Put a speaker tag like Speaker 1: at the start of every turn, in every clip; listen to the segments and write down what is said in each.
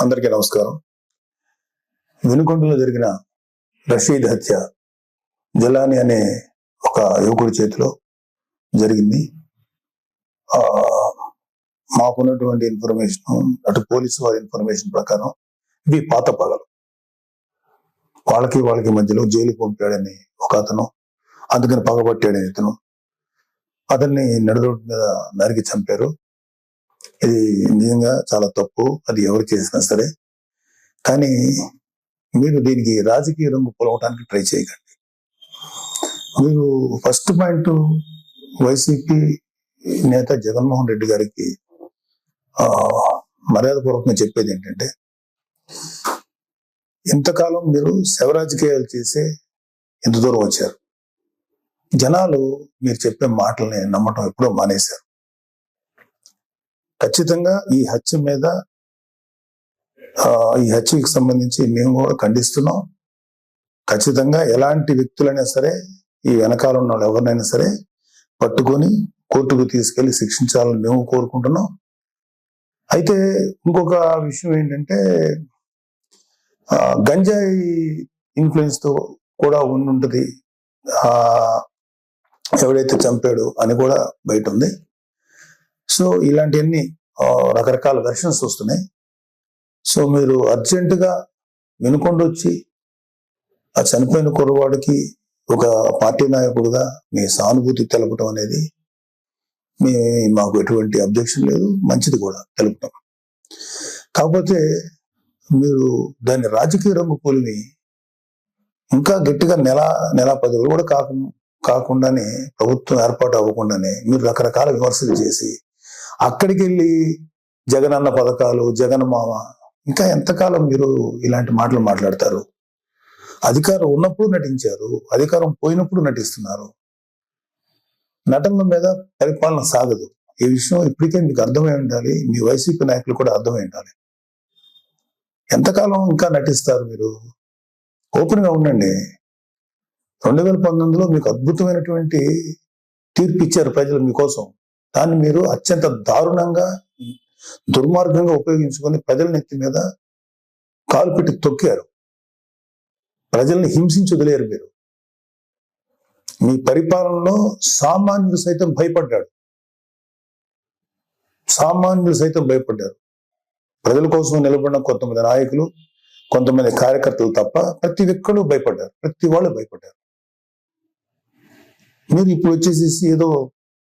Speaker 1: అందరికీ నమస్కారం. వెనుకొండలో జరిగిన రషీద్ హత్య జలాని అనే ఒక యువకుడి చేతిలో జరిగింది. ఆ, మాకున్నటువంటి ఇన్ఫర్మేషన్ అటు పోలీసు వారి ఇన్ఫర్మేషన్ ప్రకారం ఇవి పాత పగలు. వాళ్ళకి వాళ్ళకి మధ్యలో జైలు పంపాడని ఒక అతను అందుకని పగబట్టాడని ఇతను అతన్ని నడురోడ్డు మీద నరికి చంపారు. ఇది నిజంగా చాలా తప్పు. అది ఎవరు చేసినా సరే. కానీ మీరు దీనికి రాజకీయ రంగు పొలవటానికి ట్రై చేయకండి. మీరు ఫస్ట్ పాయింట్ వైసీపీ నేత జగన్మోహన్ రెడ్డి గారికి మర్యాదపూర్వకంగా చెప్పేది ఏంటంటే ఇంతకాలం మీరు శవ రాజకీయాలు చేసే ఇంత దూరం వచ్చారు. జనాలు మీరు చెప్పే మాటల్ని నమ్మటం ఎప్పుడో మానేశారు. ఖచ్చితంగా ఈ హత్య మీద ఈ హత్యకి సంబంధించి మేము కూడా ఖండిస్తున్నాం. ఖచ్చితంగా ఎలాంటి వ్యక్తులైనా సరే ఈ వెనకాల ఉన్న వాళ్ళు ఎవరినైనా సరే పట్టుకొని కోర్టుకు తీసుకెళ్ళి శిక్షించాలని మేము కోరుకుంటున్నాం. అయితే ఇంకొక విషయం ఏంటంటే గంజాయి ఇన్ఫ్లుయెన్స్తో కూడా ఉండుంటుంది. ఎవడైతే చంపాడు అని కూడా బయట ఉంది. సో ఇలాంటివన్నీ రకరకాల వెర్షన్స్ వస్తున్నాయి. సో మీరు అర్జెంటుగా వినుకొండ వచ్చి ఆ చనిపోయిన కుర్రవాడికి ఒక పార్టీ నాయకుడుగా మీ సానుభూతి తెలపటం అనేది మీ మాకు ఎటువంటి అబ్జెక్షన్ లేదు. మంచిది కూడా తెలుపుతాం కాకపోతే మీరు దాన్ని రాజకీయ రంగు పోలిని ఇంకా గట్టిగా నెల నెల పది రోజులు కూడా కాకు కాకుండానే ప్రభుత్వం ఏర్పాటు అవ్వకుండానే మీరు రకరకాల విమర్శలు చేసి అక్కడికి వెళ్ళి జగనన్న పథకాలు జగన్ మామ ఇంకా ఎంతకాలం మీరు ఇలాంటి మాటలు మాట్లాడతారు? అధికారం ఉన్నప్పుడు నటించారు అధికారం పోయినప్పుడు నటిస్తున్నారు. నటనల మీద పరిపాలన సాగదు. ఈ విషయం ఇప్పటికే మీకు అర్థమై ఉండాలి మీ వైసీపీ నాయకులు కూడా అర్థమై ఉండాలి. ఎంతకాలం ఇంకా నటిస్తారు మీరు? ఓపెన్గా ఉండండి. రెండు వేల పంతొమ్మిదిలో మీకు అద్భుతమైనటువంటి తీర్పు ఇచ్చారు ప్రజలు మీకోసం. దాన్ని మీరు అత్యంత దారుణంగా దుర్మార్గంగా ఉపయోగించుకొని ప్రజల నెత్తి మీద కాలు పెట్టి తొక్కారు. ప్రజల్ని హింసించి వదిలేరు మీరు. మీ పరిపాలనలో సామాన్యులు సైతం భయపడ్డాడు. సామాన్యులు సైతం భయపడ్డారు. ప్రజల కోసం నిలబడిన కొంతమంది నాయకులు కొంతమంది కార్యకర్తలు తప్ప ప్రతి ఒక్కరు భయపడ్డారు. ప్రతి వాళ్ళు భయపడ్డారు. మీరు ఇప్పుడు వచ్చేసేసి ఏదో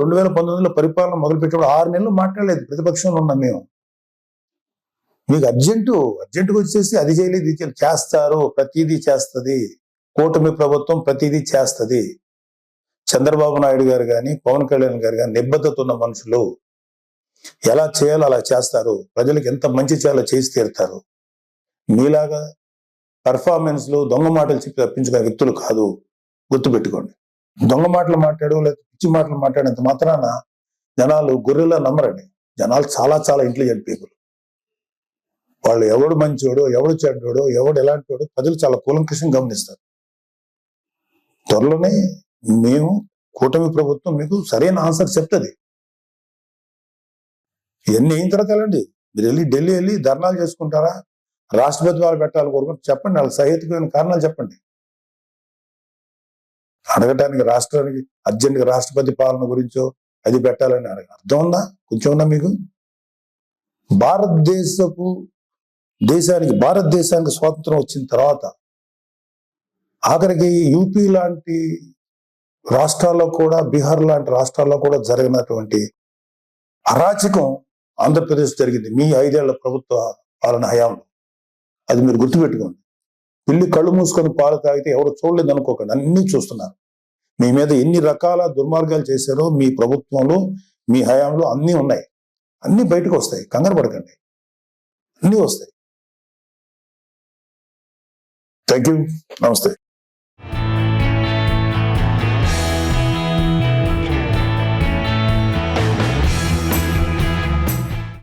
Speaker 1: రెండు వేల పంతొమ్మిదిలో పరిపాలన మొదలుపెట్టినప్పుడు ఆరు నెలలు మాట్లాడలేదు. ప్రతిపక్షంలో ఉన్నాం మేము. మీకు అర్జెంటు అర్జెంటుగా వచ్చేసి అది చేయలేదు ఇది చేయలేదు. చేస్తారు ప్రతిదీ చేస్తుంది. కూటమి ప్రభుత్వం ప్రతిదీ చేస్తుంది. చంద్రబాబు నాయుడు గారు కానీ పవన్ కళ్యాణ్ గారు కానీ నిబద్ధత ఉన్న మనుషులు. ఎలా చేయాలో అలా చేస్తారు. ప్రజలకు ఎంత మంచి చేయాలో చేసి తీరుతారు. మీలాగా పర్ఫార్మెన్స్లు దొంగ మాటలు చెప్పి తప్పించుకునే వ్యక్తులు కాదు. గుర్తుపెట్టుకోండి. దొంగ మాటలు మాట్లాడు లేదా పిచ్చి మాటలు మాట్లాడినంత మాత్రాన జనాలు గొర్రెల నమ్మరండి. జనాలు చాలా చాలా ఇంటెలిజెంట్ పీపుల్ వాళ్ళు ఎవడు మంచోడో ఎవడు చెడ్డోడో ఎవడు ఎలాంటివాడు ప్రజలు చాలా కూలంకషంగా గమనిస్తారు. త్వరలోనే మేము కూటమి ప్రభుత్వం మీకు సరైన ఆన్సర్ చెప్తుంది. ఇవన్నీ అయిన తర్వాత వెళ్ళండి. మీరు వెళ్ళి ఢిల్లీ వెళ్ళి ధర్నాలు చేసుకుంటారా? రాష్ట్రపతి వాళ్ళు పెట్టాలి కోరుకుంటే చెప్పండి. వాళ్ళకి సహేతుకమైన కారణాలు చెప్పండి. అడగటానికి రాష్ట్రానికి అర్జెంట్గా రాష్ట్రపతి పాలన గురించో అది పెట్టాలని అడగ అర్థం ఉందా కొంచెం ఉందా మీకు. భారతదేశపు దేశానికి భారతదేశానికి స్వాతంత్రం వచ్చిన తర్వాత ఆఖరికి యూపీ లాంటి రాష్ట్రాల్లో కూడా బీహార్ లాంటి రాష్ట్రాల్లో కూడా జరిగినటువంటి అరాచకం ఆంధ్రప్రదేశ్ జరిగింది మీ ఐదేళ్ళ ప్రభుత్వ పాలన హయాంలో. అది మీరు గుర్తుపెట్టుకోండి. పిల్లి కళ్ళు మూసుకొని పాలు తాగితే ఎవరు చూడలేదు అనుకోకండి. అన్ని చూస్తున్నారు. మీ మీద ఎన్ని రకాల దుర్మార్గాలు చేశారో మీ ప్రభుత్వంలో మీ హయాంలో అన్నీ ఉన్నాయి. అన్ని బయటకు వస్తాయి. కంగారు పడకండి. అన్నీ వస్తాయి. థ్యాంక్ యూ నమస్తే.